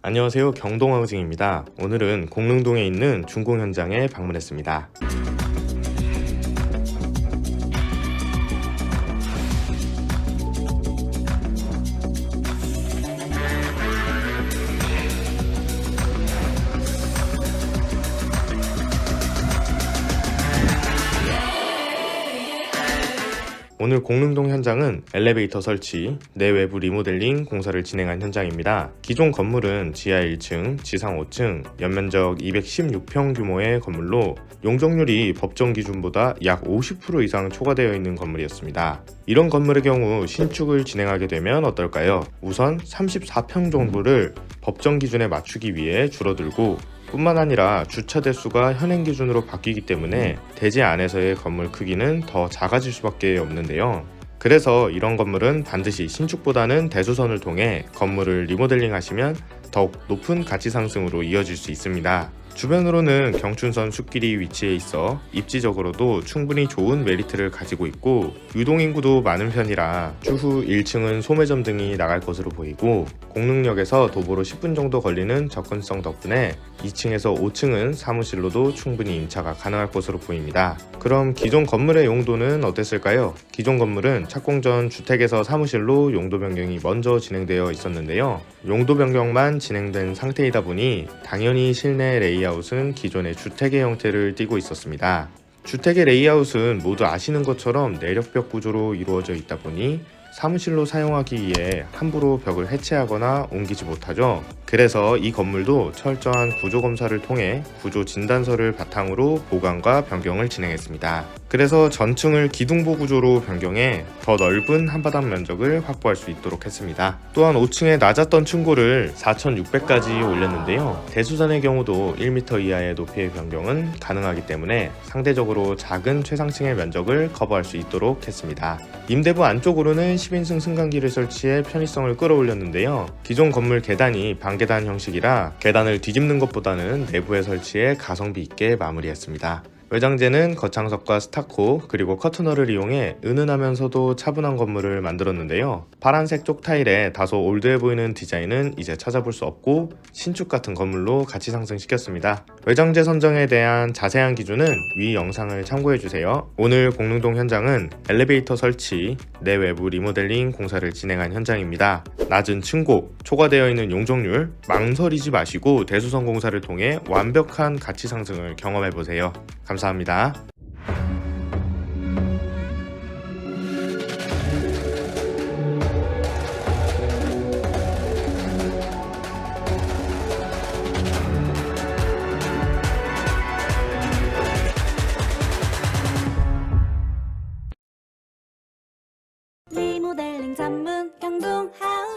안녕하세요. 경동하우징입니다. 오늘은 공릉동에 있는 준공 현장에 방문했습니다 오늘 공릉동 현장은 엘리베이터 설치, 내외부 리모델링 공사를 진행한 현장입니다. 기존 건물은 지하 1층, 지상 5층, 연면적 216평 규모의 건물로 용적률이 법정 기준보다 약 50% 이상 초과되어 있는 건물이었습니다. 이런 건물의 경우 신축을 진행하게 되면 어떨까요? 우선 34평 정도를 법정 기준에 맞추기 위해 줄어들고 뿐만 아니라 주차 대수가 현행 기준으로 바뀌기 때문에 대지 안에서의 건물 크기는 더 작아질 수밖에 없는데요. 그래서 이런 건물은 반드시 신축보다는 대수선을 통해 건물을 리모델링 하시면 더욱 높은 가치 상승으로 이어질 수 있습니다. 주변으로는 경춘선 숲길이 위치해 있어 입지적으로도 충분히 좋은 메리트를 가지고 있고 유동인구도 많은 편이라 추후 1층은 소매점 등이 나갈 것으로 보이고 공릉역에서 도보로 10분 정도 걸리는 접근성 덕분에 2층에서 5층은 사무실로도 충분히 임차가 가능할 것으로 보입니다. 그럼 기존 건물의 용도는 어땠을까요? 기존 건물은 착공 전 주택에서 사무실로 용도 변경이 먼저 진행되어 있었는데요. 용도 변경만 진행된 상태이다 보니 당연히 실내 레이아웃은 기존의 주택의 형태를 띠고 있었습니다. 주택의 레이아웃은 모두 아시는 것처럼 내력벽 구조로 이루어져 있다 보니 사무실로 사용하기에 함부로 벽을 해체하거나 옮기지 못하죠. 그래서 이 건물도 철저한 구조 검사를 통해 구조 진단서를 바탕으로 보강과 변경을 진행했습니다. 그래서 전층을 기둥보 구조로 변경해 더 넓은 한바닥 면적을 확보할 수 있도록 했습니다. 또한 5층의 낮았던 층고를 4,600까지 올렸는데요. 대수선의 경우도 1m 이하의 높이의 변경은 가능하기 때문에 상대적으로 작은 최상층의 면적을 커버할 수 있도록 했습니다. 임대부 안쪽으로는 10인승 승강기를 설치해 편의성을 끌어올렸는데요. 기존 건물 계단이 방계단 형식이라 계단을 뒤집는 것보다는 내부에 설치해 가성비 있게 마무리했습니다. 외장재는 거창석과 스타코 그리고 커트너를 이용해 은은하면서도 차분한 건물을 만들었는데요. 파란색 쪽 타일에 다소 올드해 보이는 디자인은 이제 찾아볼 수 없고 신축 같은 건물로 가치 상승시켰습니다. 외장재 선정에 대한 자세한 기준은 위 영상을 참고해 주세요. 오늘 공릉동 현장은 엘리베이터 설치, 내외부 리모델링 공사를 진행한 현장입니다. 낮은 층고, 초과되어 있는 용적률, 망설이지 마시고 대수선 공사를 통해 완벽한 가치 상승을 경험해 보세요. 감사합니다. 리모델링 전문 경동 하우징